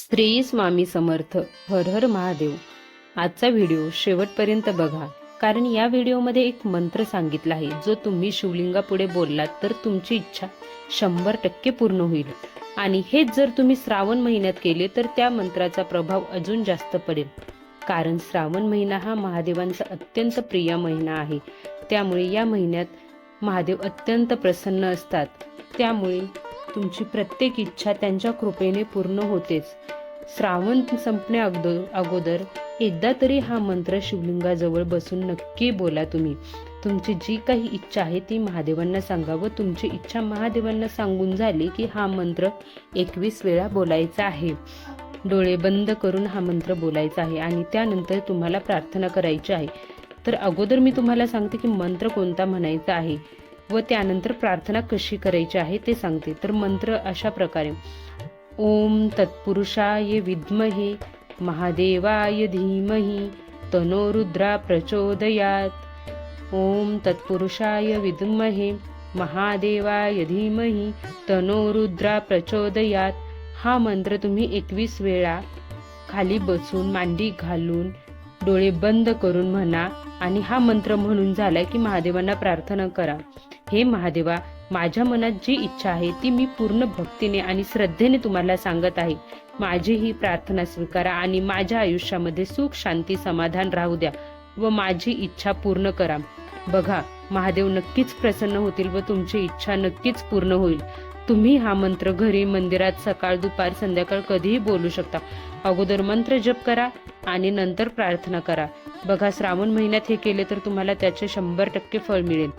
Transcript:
श्री स्वामी समर्थ हर हर महादेव. आजचा व्हिडिओ शेवटपर्यंत बघा कारण या व्हिडिओमध्ये एक मंत्र सांगितला आहे जो तुम्ही शिवलिंगापुढे बोललात तर तुमची इच्छा शंभर टक्के पूर्ण होईल. आणि हेच जर तुम्ही श्रावण महिन्यात केले तर त्या मंत्राचा प्रभाव अजून जास्त पडेल. कारण श्रावण महिना हा महादेवांचा अत्यंत प्रिय महिना आहे. त्यामुळे या महिन्यात महादेव अत्यंत प्रसन्न असतात. त्यामुळे तुमची प्रत्येक इच्छा त्यांच्या कृपेने पूर्ण होतेच. श्रावण संपण्या अगोदर अगोदर एकदा तरी हा मंत्र शिवलिंगाजवळ बसून नक्की बोला तुम्ही. तुमची जी काही इच्छा आहे ती महादेवांना सांगा व तुमची इच्छा महादेवांना सांगून झाली की हा मंत्र एकवीस वेळा बोलायचा आहे. डोळे बंद करून हा मंत्र बोलायचा आहे आणि त्यानंतर तुम्हाला प्रार्थना करायची आहे. तर अगोदर मी तुम्हाला सांगते की मंत्र कोणता म्हणायचा आहे. व त्यानंतर प्रार्थना कशी करायची आहे ते सांगते. तर मंत्र अशा प्रकारे. ओम तत्पुरुषाय विद्महे महादेवाय धीमहि तनो रुद्रा प्रचोदयात. ओम तत्पुरुषाय विद्महे महादेवाय धीमहि तनो रुद्रा प्रचोदयात. हा मंत्र तुम्ही एकवीस वेळा खाली बसून मांडी घालून डोळे बंद करून म्हणा आणि हा मंत्र म्हणून झाला की महादेवांना प्रार्थना करा. हे महादेवा माझ्या मनात जी इच्छा आहे ती मी पूर्ण भक्तीने आणि श्रद्धेने तुम्हाला सांगत आहे. माझी ही प्रार्थना स्वीकारा आणि माझ्या आयुष्यामध्ये सुख शांती समाधान राहू द्या व माझी इच्छा पूर्ण करा. बघा महादेव नक्कीच प्रसन्न होतील व तुमची इच्छा नक्कीच पूर्ण होईल. तुम्ही हा मंत्र घरी मंदिरात सकाळ दुपार संध्याकाळ कधीही बोलू शकता. अगोदर मंत्र जप करा आणि नंतर प्रार्थना करा. बघा श्रावण महिन्यात हे केले तर तुम्हाला त्याचे शंभर टक्के फळ मिळेल.